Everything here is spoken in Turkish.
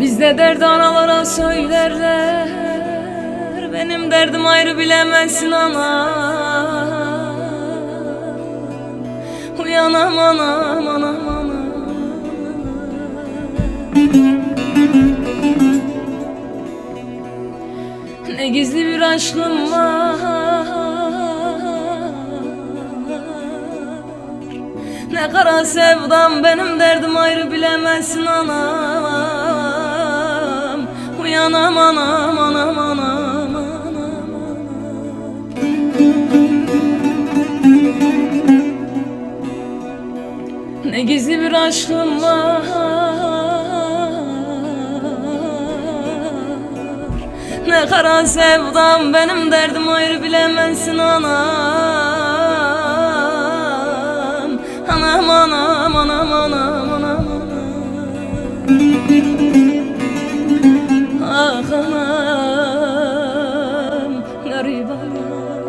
Bizde derdi analara söylerler? Benim derdim ayrı bilemezsin ana. Uyanam anam anam anam Ne gizli bir aşkım var. Ne kara sevdam benim derdim ayrı bilemezsin anam anam anam anam anam Ne gizli bir aşkım var. Ne kara sevdam benim derdim ayrı bilemezsin anam. Anam anam anam anam anam anam love.